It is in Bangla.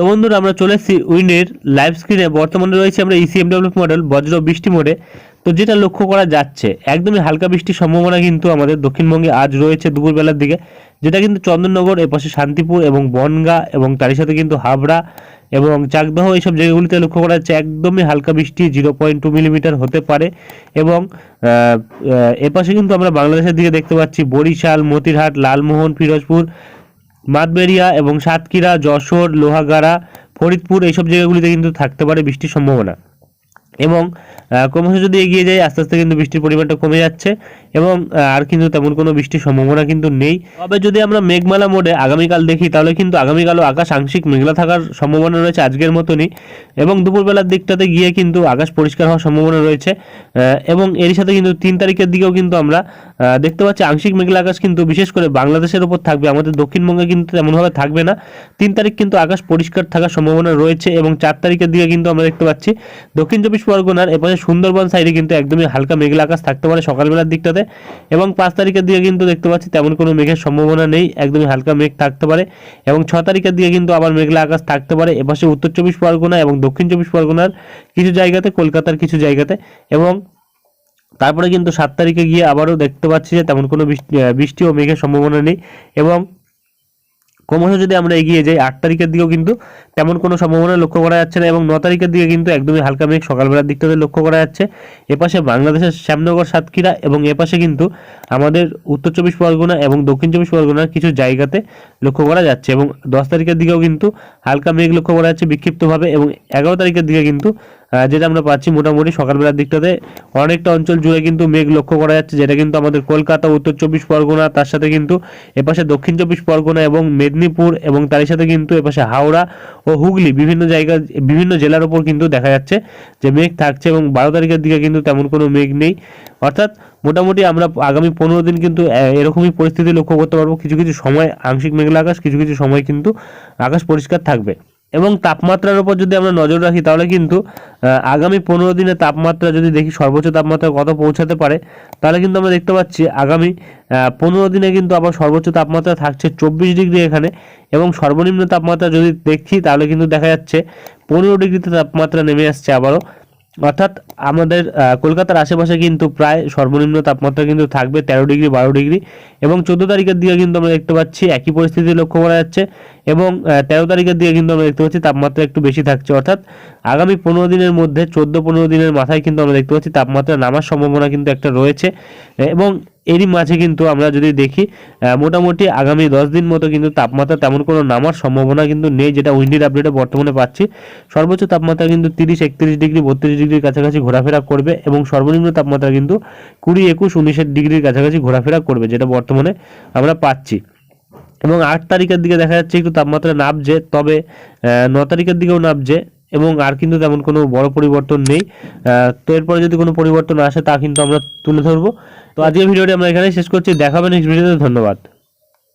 তো বন্ধুরা, আমরা চলে এসেছি উইন্ডের লাইভ স্ক্রিনে বর্তমানে রয়েছে আমরা E ইসিএমডব্লিউ মডেল বজ্র বৃষ্টি মোডে তো যেটা লক্ষ্য করা যাচ্ছে, একদমই হালকা বৃষ্টির সম্ভাবনা কিন্তু আমাদের দক্ষিণবঙ্গে আজ রয়েছে দুপুরবেলার দিকে, যেটা কিন্তু চন্দননগর, এপাশে শান্তিপুর এবং বনগা এবং তারই সাথে কিন্তু হাবড়া এবং চাকদহ এইসব জায়গাগুলিতে লক্ষ্য করা যাচ্ছে, একদমই হালকা বৃষ্টি জিরো পয়েন্ট টু মিলিমিটার হতে পারে এবং এপাশে কিন্তু আমরা বাংলাদেশের দিকে দেখতে পাচ্ছি বরিশাল, মতিরহাট, লালমোহন, পিরোজপুর মাতবেরিয়া এবং সাতক্ষীরা, যশোর, লোহাগাড়া, ফরিদপুর এইসব জায়গাগুলিতে কিন্তু থাকতে পারে বৃষ্টির সম্ভাবনা। এবং ক্রমশ যদি এগিয়ে যায়, আস্তে আস্তে কিন্তু বৃষ্টির পরিমাণটা কমে যাচ্ছে এবং আর কিন্তু তেমন কোনো বৃষ্টির সম্ভাবনা কিন্তু নেই। তবে যদি আমরা মেঘমালা মোডে আগামীকাল দেখি, তাহলে কিন্তু আগামীকালও আকাশ আংশিক মেঘলা থাকার সম্ভাবনা রয়েছে আজকের মতনই। এবং দুপুরবেলার দিকটাতে গিয়ে কিন্তু আকাশ পরিষ্কার হওয়ার সম্ভাবনা রয়েছে এবং এর সাথে কিন্তু তিন তারিখের দিকেও কিন্তু আমরা দেখতে পাচ্ছি আংশিক মেঘলা আকাশ কিন্তু বিশেষ করে বাংলাদেশের উপর থাকবে। আমাদের দক্ষিণবঙ্গে কিন্তু তেমনভাবে থাকবে না। তিন তারিখ কিন্তু আকাশ পরিষ্কার থাকার সম্ভাবনা রয়েছে এবং চার তারিখের দিকে কিন্তু আমরা দেখতে পাচ্ছি দক্ষিণ চব্বিশ পরগনার এপাশে সুন্দরবন সাইডে কিন্তু একদমই হালকা মেঘলা আকাশ থাকতে পারে সকালবেলার দিকটাতে এবং পাঁচ তারিখের দিকে কিন্তু দেখতে পাচ্ছি তেমন কোনো মেঘের সম্ভাবনা নেই, একদমই হালকা মেঘ থাকতে পারে এবং ছ তারিখের দিকে কিন্তু আবার মেঘলা আকাশ থাকতে পারে এপাশে উত্তর চব্বিশ পরগনা এবং দক্ষিণ চব্বিশ পরগনার কিছু জায়গাতে, কলকাতার কিছু জায়গাতে এবং তারপরে কিন্তু সাত তারিখে গিয়ে আবারও দেখতে পাচ্ছি যে তেমন কোনো বৃষ্টি ও মেঘের সম্ভাবনা নেই এবং ক্রমশ যদি আমরা এগিয়ে যাই, আট তারিখের দিকেও কিন্তু তেমন কোনো সম্ভাবনা লক্ষ্য করা যাচ্ছে না এবং ন তারিখের দিকে কিন্তু একদমই হালকা মেঘ সকালবেলার দিকটাতে লক্ষ্য করা যাচ্ছে। এপাশে বাংলাদেশের শ্যামনগর, সাতক্ষীরা এবং এপাশে কিন্তু আমাদের উত্তর চব্বিশ পরগনা এবং দক্ষিণ চব্বিশ পরগনার কিছু জায়গাতে লক্ষ্য করা যাচ্ছে এবং দশ তারিখের দিকেও কিন্তু হালকা মেঘ লক্ষ্য করা যাচ্ছে বিক্ষিপ্তভাবে এবং এগারো তারিখের দিকে কিন্তু যেটা আমরা পাচ্ছি মোটামুটি সকালবেলার দিকটাতে। অনেকটা অঞ্চল জুড়ে কিন্তু মেঘ লক্ষ্য করা যাচ্ছে, যেটা কিন্তু আমাদের কলকাতা, উত্তর চব্বিশ পরগনা, তার সাথে কিন্তু এপাশে দক্ষিণ চব্বিশ পরগনা এবং মেদিনীপুর এবং তারই সাথে কিন্তু এপাশে হাওড়া ও হুগলি বিভিন্ন জায়গা, বিভিন্ন জেলার ওপর কিন্তু দেখা যাচ্ছে যে মেঘ থাকছে এবং বারো তারিখের দিকে কিন্তু তেমন কোনো মেঘ নেই। অর্থাৎ মোটামুটি আমরা আগামী পনেরো দিন কিন্তু এরকমই পরিস্থিতি লক্ষ্য করতে পারব। কিছু কিছু সময় আংশিক মেঘলা আকাশ, কিছু কিছু সময় কিন্তু আকাশ পরিষ্কার থাকবে। এবং তাপমাত্রার উপর যদি আমরা নজর রাখি, তাহলে কিন্তু আগামী পনেরো দিনে তাপমাত্রা যদি দেখি, সর্বোচ্চ তাপমাত্রা কত পৌঁছাতে পারে, তাহলে কিন্তু আমরা দেখতে পাচ্ছি আগামী পনেরো দিনে কিন্তু আবার সর্বোচ্চ তাপমাত্রা থাকছে চব্বিশ ডিগ্রি এখানে এবং সর্বনিম্ন তাপমাত্রা যদি দেখি, তাহলে কিন্তু দেখা যাচ্ছে পনেরো ডিগ্রিতে তাপমাত্রা নেমে আসছে আবারও। অর্থাৎ আমাদের কলকাতার আশেপাশে কিন্তু প্রায় সর্বনিম্ন তাপমাত্রা কিন্তু থাকবে তেরো ডিগ্রি, বারো ডিগ্রি এবং চোদ্দ তারিখের দিকে কিন্তু আমরা দেখতে পাচ্ছি একই পরিস্থিতি লক্ষ্য করা যাচ্ছে এবং তেরো তারিখের দিকে কিন্তু আমরা দেখতে পাচ্ছি তাপমাত্রা একটু বেশি থাকছে। অর্থাৎ আগামী পনেরো দিনের মধ্যে, চোদ্দ পনেরো দিনের মাথায় কিন্তু আমরা দেখতে পাচ্ছি তাপমাত্রা নামার সম্ভাবনা কিন্তু একটা রয়েছে এবং এরই মাঝে কিন্তু আমরা যদি দেখি মোটামুটি আগামী দশ দিন মতো কিন্তু তাপমাত্রা তেমন কোনো নামার সম্ভাবনা কিন্তু নেই, যেটা উইন্ডির আপডেটে বর্তমানে পাচ্ছি। সর্বোচ্চ তাপমাত্রা কিন্তু তিরিশ, একত্রিশ ডিগ্রি, বত্রিশ ডিগ্রির কাছাকাছি ঘোরাফেরা করবে এবং সর্বনিম্ন তাপমাত্রা কিন্তু কুড়ি, একুশ, উনিশের ডিগ্রির কাছাকাছি ঘোরাফেরা করবে, যেটা বর্তমানে আমরা পাচ্ছি। এবং আট তারিখের দিকে দেখা যাচ্ছে একটু তাপমাত্রা নামছে, তবে ন তারিখের দিকেও নামছে। এবং আর কিন্তু তেমন কোনো বড় পরিবর্তন নেই। তো এরপরে যদি কোনো পরিবর্তন আসে, তা কিন্তু আমরা তুলে ধরবো। তো আজকের ভিডিওটি আমরা এখানে শেষ করছি। দেখাবেন এই ভিডিওতে ধন্যবাদ।